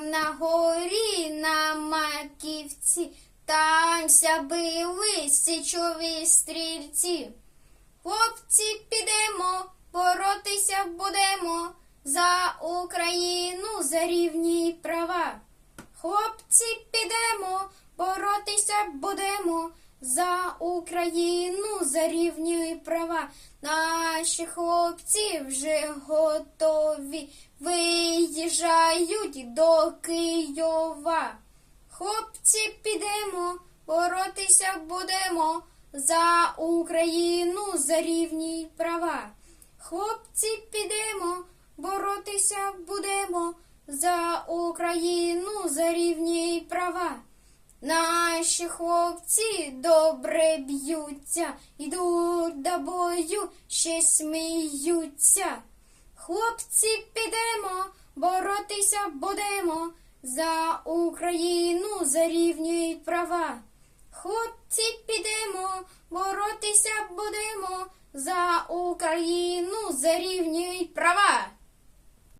там на горі, на маківці, там ся били січові стрільці. Хлопці, підемо, боротися будемо за Україну, за рівні права. Хлопці, підемо, боротися будемо за Україну, за рівні права. Наші хлопці вже готові, виїжджають до Києва. Хлопці, підемо, боротися будемо за Україну, за рівні права. Хлопці, підемо, боротися будемо за Україну, за рівні права. Наші хлопці добре б'ються, йдуть до бою, ще сміються. Хлопці, підемо, боротися будемо за Україну, за рівні права. Хлопці, підемо, боротися будемо за Україну, за рівні права.